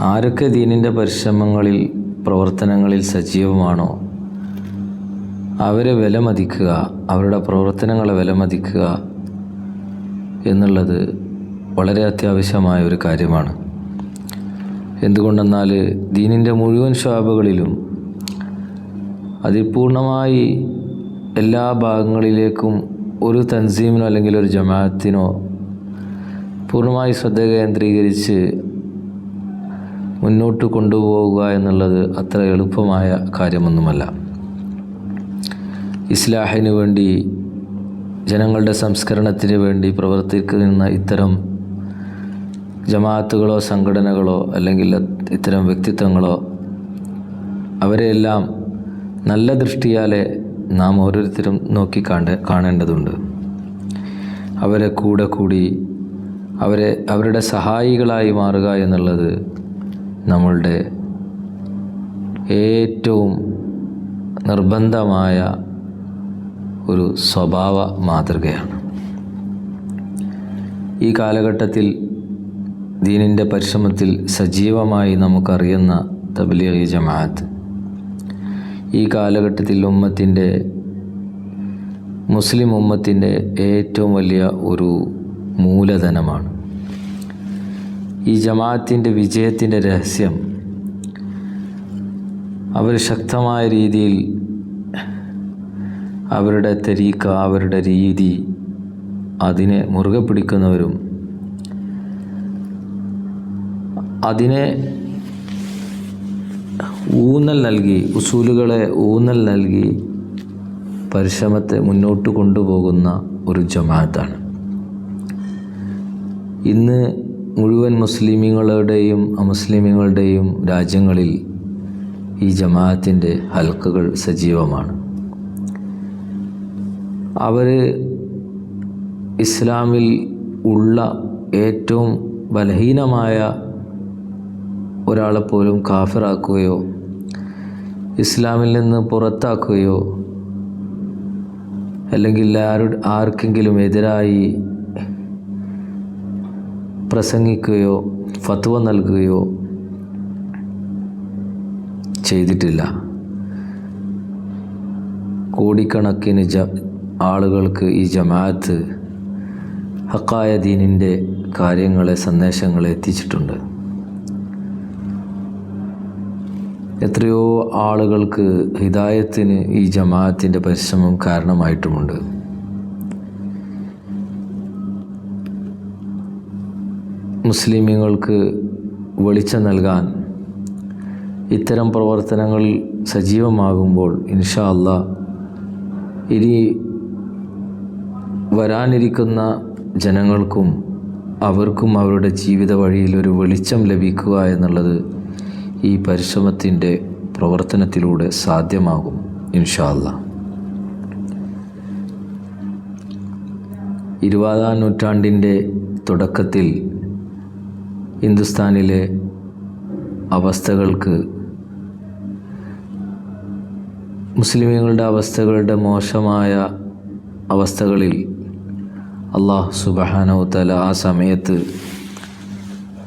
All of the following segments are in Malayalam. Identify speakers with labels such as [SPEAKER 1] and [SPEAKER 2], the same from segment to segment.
[SPEAKER 1] ആരൊക്കെ ദീനിന്റെ പരിശ്രമങ്ങളിൽ പ്രവർത്തനങ്ങളിൽ സജീവമാണോ? അവരെ വിലമതിക്കുക അവരുടെ പ്രവർത്തനങ്ങളെ വിലമതിക്കുക എന്നുള്ളത് വളരെ അത്യാവശ്യമായ ഒരു കാര്യമാണ്. എന്തുകൊണ്ടെന്നാൽ ദീനിന്റെ മുഴുവൻ ശാപകളിലും അതിൽ പൂർണമായി എല്ലാ ഭാഗങ്ങളിലേക്കും ഒരു തൻസീമിനോ അല്ലെങ്കിൽ ഒരു ജമാഅത്തിനോ പൂർണമായി ശ്രദ്ധ കേന്ദ്രീകരിച്ച് മുന്നോട്ട് കൊണ്ടുപോവുക എന്നുള്ളത് അത്ര എളുപ്പമായ കാര്യമൊന്നുമല്ല. ഇസ്ലാഹിന് വേണ്ടി ജനങ്ങളുടെ സംസ്കരണത്തിന് വേണ്ടി പ്രവർത്തിക്കുന്ന ഇത്തരം ജമാഅത്തുകളോ സംഘടനകളോ അല്ലെങ്കിൽ ഇത്തരം വ്യക്തിത്വങ്ങളോ അവരെയെല്ലാം നല്ല ദൃഷ്ടിയാലെ നാം ഓരോരുത്തരും നോക്കി കാണ്ട കാണേണ്ടതുണ്ട്. അവരെ കൂടെ കൂടി അവരെ അവരുടെ സഹായികളായി മാറുക എന്നുള്ളത് നമ്മളുടെ ഏറ്റവും നിർബന്ധമായ ഒരു സ്വഭാവ മാതൃകയാണ്. ഈ കാലഘട്ടത്തിൽ ദീനിന്റെ പരിശ്രമത്തിൽ സജീവമായി നമുക്കറിയുന്ന തബ്ലീഗി ജമാഅത്ത് ഈ കാലഘട്ടത്തിൽ ഉമ്മത്തിന്റെ മുസ്ലിം ഉമ്മത്തിന്റെ ഏറ്റവും വലിയ ഒരു മൂലധനമാണ്. ഈ ജമാഅത്തിന്റെ വിജയത്തിന്റെ രഹസ്യം. അവർ ശക്തമായ രീതിയിൽ അവരുടെ തെരീക്ക അവരുടെ രീതി അതിനെ മുറുകെ പിടിക്കുന്നവരും അതിനെ ഊന്നൽ നൽകി ഉസൂലുകളെ ഊന്നൽ നൽകി പരിശ്രമത്തെ മുന്നോട്ട് കൊണ്ടുപോകുന്ന ഒരു ജമാഅത്താണ്. ഇന്ന് മുഴുവൻ മുസ്ലിമീങ്ങളുടെയും അമുസ്ലിമീങ്ങളുടെയും രാജ്യങ്ങളിൽ ഈ ജമാഅത്തിന്റെ ഹൽക്കുകൾ സജീവമാണ്. അവർ ഇസ്ലാമിൽ ഉള്ള ഏറ്റവും ബലഹീനമായ ഒരാളെപ്പോലും കാഫിറാക്കുകയോ ഇസ്ലാമിൽ നിന്ന് പുറത്താക്കുകയോ അല്ലെങ്കിൽ ആരുടെ ആർക്കെങ്കിലും എതിരായി പ്രസംഗിക്കുകയോ ഫത്വ നൽകുകയോ ചെയ്തിട്ടില്ല. കോടിക്കണക്കിന് ജ ആളുകൾക്ക് ഈ ജമാഅത്ത് ഹക്കായ ദീനിന്റെ കാര്യങ്ങളെ സന്ദേശങ്ങളെ എത്തിച്ചിട്ടുണ്ട്. എത്രയോ ആളുകൾക്ക് ഹിദായത്തിന് ഈ ജമാഅത്തിന്റെ പരിശ്രമം കാരണമായിട്ടുമുണ്ട്. മുസ്ലിമീങ്ങൾക്ക് വെളിച്ചം നൽകാൻ ഇത്തരം പ്രവർത്തനങ്ങൾ സജീവമാകുമ്പോൾ ഇൻഷാ അല്ല ഇനി വരാനിരിക്കുന്ന ജനങ്ങൾക്കും അവർക്കും അവരുടെ ജീവിത വഴിയിൽ ഒരു വെളിച്ചം ലഭിക്കുക എന്നുള്ളത് ഈ പരിശ്രമത്തിന്റെ പ്രവർത്തനത്തിലൂടെ സാധ്യമാകും ഇൻഷാ അല്ല ഇരുപതാം നൂറ്റാണ്ടിന്റെ തുടക്കത്തിൽ ഹിന്ദുസ്ഥാനിലെ അവസ്ഥകൾക്ക് മുസ്ലിമുകളുടെ അവസ്ഥകളുടെ മോശമായ അവസ്ഥകളിൽ അള്ളാഹു സുബഹാനോ തല ആ സമയത്ത്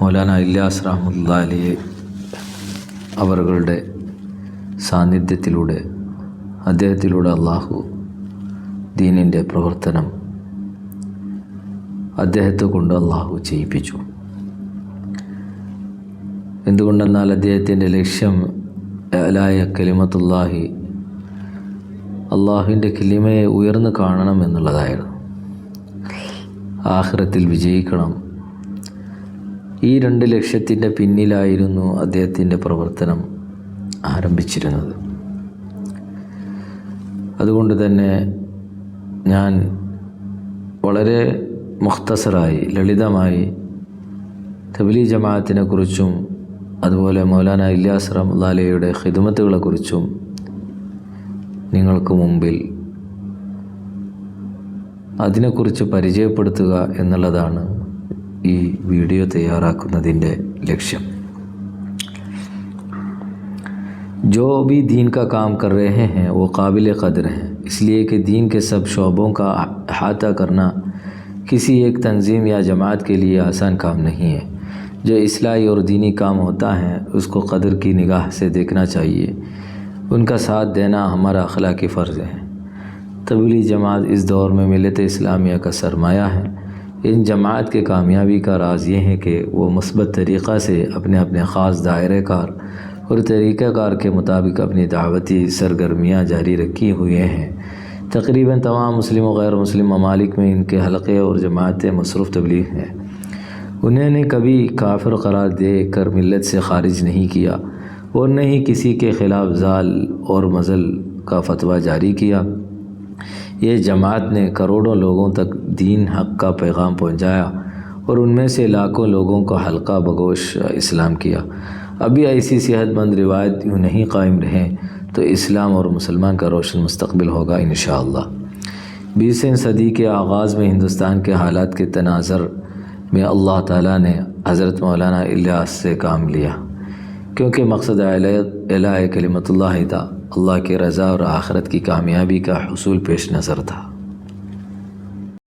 [SPEAKER 1] മൗലാന ഇല്ലാസ് റഹമുല്ലാലിയെ അവരുടെ സാന്നിധ്യത്തിലൂടെ അദ്ദേഹത്തിലൂടെ അള്ളാഹു ദീനിന്റെ പ്രവർത്തനം അദ്ദേഹത്തെ കൊണ്ട് അള്ളാഹു ചെയ്യിപ്പിച്ചു. എന്തുകൊണ്ടെന്നാൽ അദ്ദേഹത്തിന്റെ ലക്ഷ്യം അലായ കലിമത്തുല്ലാഹി അള്ളാഹുവിന്റെ കിലിമയെ ഉയർന്നു കാണണം എന്നുള്ളതായിരുന്നു. ആഹ്റത്തിൽ വിജയിക്കണം. ഈ രണ്ട് ലക്ഷ്യത്തിന്റെ പിന്നിലായിരുന്നു അദ്ദേഹത്തിന്റെ പ്രവർത്തനം ആരംഭിച്ചിരുന്നത്. അതുകൊണ്ട് തന്നെ ഞാൻ വളരെ മുഖ്തസറായി ലളിതമായി തബലി ജമാഅത്തിനെ കുറിച്ചും അതുപോലെ മൗലാന ഇല്യാസ് റഹ്ലാലയുടെ ഹിദ്മത്തുകളെക്കുറിച്ചും നിങ്ങൾക്ക് മുമ്പിൽ അതിനെക്കുറിച്ച് പരിചയപ്പെടുത്തുക എന്നുള്ളതാണ് ഈ വീഡിയോ തയ്യാറാക്കുന്നതിൻ്റെ ലക്ഷ്യം जो भी दीन का काम कर रहे हैं वो काबिल कदर हैं इसलिए कि दीन के सब शोबों का अहाता करना किसी एक तंजीम या जमात के लिए आसान काम नहीं है جو اصلاحی اور دینی کام ہوتا ہے، اس کو قدر کی نگاہ سے دیکھنا چاہیے۔ ان کا ساتھ دینا ہمارا اخلاقی فرض ہے۔ طبیلی جماعت اس دور میں ملت اسلامیہ کا سرمایہ ہے۔ ان جماعت کے کامیابی کا راز یہ ہے کہ وہ مثبت طریقہ سے اپنے اپنے خاص دائرہ کار اور طریقہ کار کے مطابق اپنی دعوتی سرگرمیاں جاری رکھی ہوئے ہیں۔ تقریباً تمام مسلم و غیر مسلم ممالک میں ان کے حلقے اور جماعتیں مصروف تبلیغ ہیں۔ انہیں نے کبھی کافر قرار دے کر ملت سے خارج نہیں کیا اور نہ ہی کسی کے خلاف زال اور مزل کا فتویٰ جاری کیا۔ یہ جماعت نے کروڑوں لوگوں تک دین حق کا پیغام پہنچایا اور ان میں سے لاکھوں لوگوں کو حلقہ بگوش اسلام کیا۔ ابھی ایسی صحت مند روایت یوں نہیں قائم رہیں تو اسلام اور مسلمان کا روشن مستقبل ہوگا انشاءاللہ۔ بیسویں صدی کے آغاز میں ہندوستان کے حالات کے تناظر میں اللہ تعالیٰ نے حضرت مولانا الیاس سے کام لیا۔ کیونکہ مقصد الہ کلمت اللہ تھا، اللہ کے رضا اور آخرت کی کامیابی کا حصول پیش نظر تھا۔